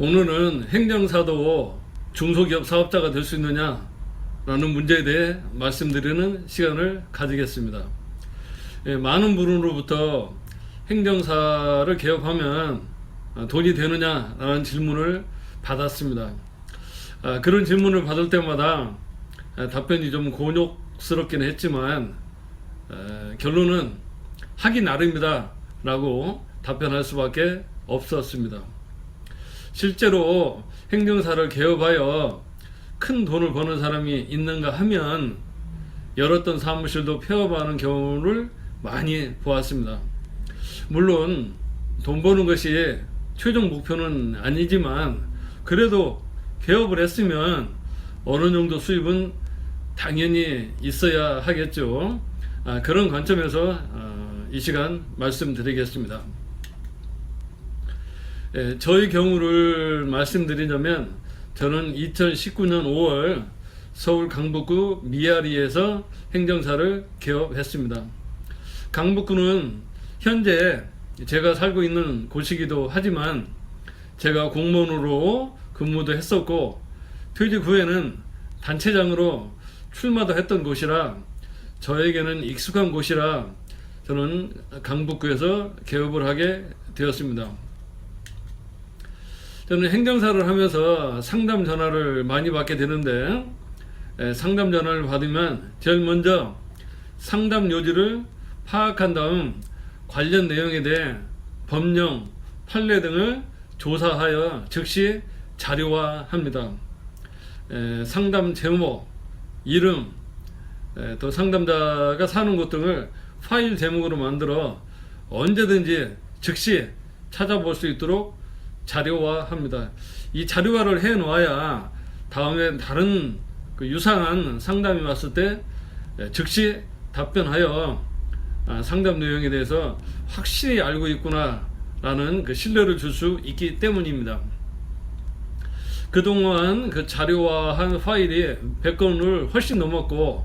오늘은 행정사도 중소기업 사업자가 될 수 있느냐라는 문제에 대해 말씀드리는 시간을 가지겠습니다. 예, 많은 분으로부터 행정사를 개업하면 아, 돈이 되느냐라는 질문을 받았습니다. 아, 그런 질문을 받을 때마다 아, 답변이 좀 곤욕스럽긴 했지만 에, 결론은 하기 나름이다라고 답변할 수밖에 없었습니다. 실제로 행정사를 개업하여 큰 돈을 버는 사람이 있는가 하면 열었던 사무실도 폐업하는 경우를 많이 보았습니다. 물론 돈 버는 것이 최종 목표는 아니지만 그래도 개업을 했으면 어느 정도 수입은 당연히 있어야 하겠죠. 아, 그런 관점에서 어, 이 시간 말씀드리겠습니다. 예, 저희 경우를 말씀드리자면 저는 2019년 5월 서울 강북구 미아리에서 행정사를 개업했습니다. 강북구는 현재 제가 살고 있는 곳이기도 하지만 제가 공무원으로 근무도 했었고 퇴직 후에는 단체장으로 출마도 했던 곳이라 저에게는 익숙한 곳이라 저는 강북구에서 개업을 하게 되었습니다. 저는 행정사를 하면서 상담 전화를 많이 받게 되는데 에, 상담 전화를 받으면 제일 먼저 상담 요지를 파악한 다음 관련 내용에 대해 법령, 판례 등을 조사하여 즉시 자료화합니다. 에, 상담 제목, 이름, 에, 또 상담자가 사는 곳 등을 파일 제목으로 만들어 언제든지 즉시 찾아볼 수 있도록 자료화합니다. 이 자료화를 해 놓아야 다음에 다른 그 유사한 상담이 왔을 때 에, 즉시 답변하여 아, 상담 내용에 대해서 확실히 알고 있구나라는 그 신뢰를 줄 수 있기 때문입니다. 그동안 그 자료화한 파일이 100건을 훨씬 넘었고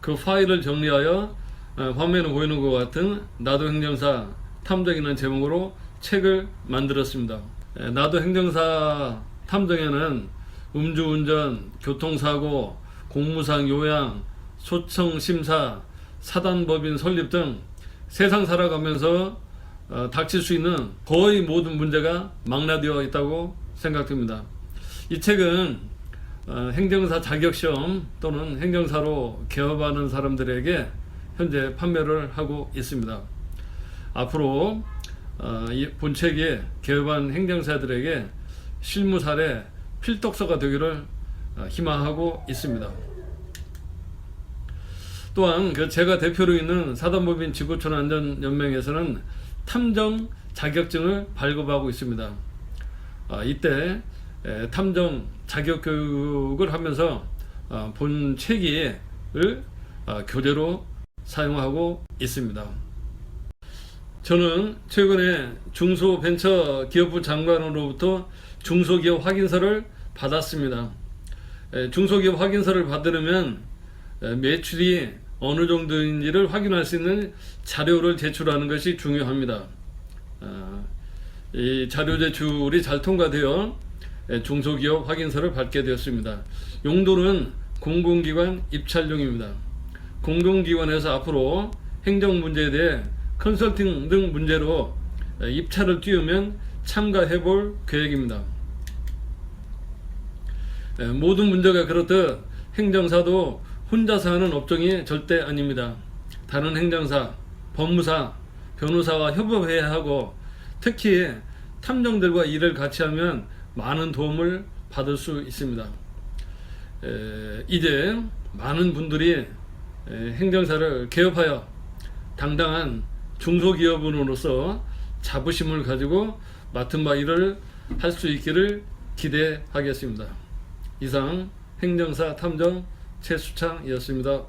그 파일을 정리하여 어, 화면에 보이는 것 같은 나도 행정사 탐정이라는 제목으로 책을 만들었습니다. 에, 나도 행정사 탐정에는 음주운전, 교통사고, 공무상 요양, 소청 심사, 사단법인 설립 등 세상 살아가면서 어, 닥칠 수 있는 거의 모든 문제가 망라되어 있다고 생각됩니다. 이 책은 어, 행정사 자격시험 또는 행정사로 개업하는 사람들에게 현재 판매를 하고 있습니다. 앞으로 본책이 개업한 행정사들에게 실무 사례 필독서가 되기를 어, 희망하고 있습니다. 또한 그 제가 대표로 있는 사단법인 지구촌 안전연맹에서는 탐정 자격증을 발급하고 있습니다. 아, 이때 에, 탐정 자격 교육을 하면서 아, 본 아, 교재로 사용하고 있습니다. 저는 최근에 중소벤처기업부 장관으로부터 중소기업 확인서를 받았습니다. 에, 중소기업 확인서를 받으려면 에, 매출이 어느 정도인지를 확인할 수 있는 자료를 제출하는 것이 중요합니다. 아, 이 자료 제출이 잘 통과되어 에, 중소기업 확인서를 받게 되었습니다. 용도는 공공기관 입찰용입니다. 공공기관에서 앞으로 행정 문제에 대해 컨설팅 등 문제로 에, 입찰을 띄우면 참가해 볼 계획입니다. 에, 모든 문제가 그렇듯 행정사도 혼자서 하는 업종이 절대 아닙니다. 다른 행정사, 법무사, 변호사와 협업해야 하고 특히 탐정들과 일을 같이 하면 많은 도움을 받을 수 있습니다. 에, 이제 많은 분들이 에, 행정사를 개업하여 당당한 중소기업인으로서 자부심을 가지고 맡은 바 일을 할 수 있기를 기대하겠습니다. 이상 행정사 탐정 최수창이었습니다.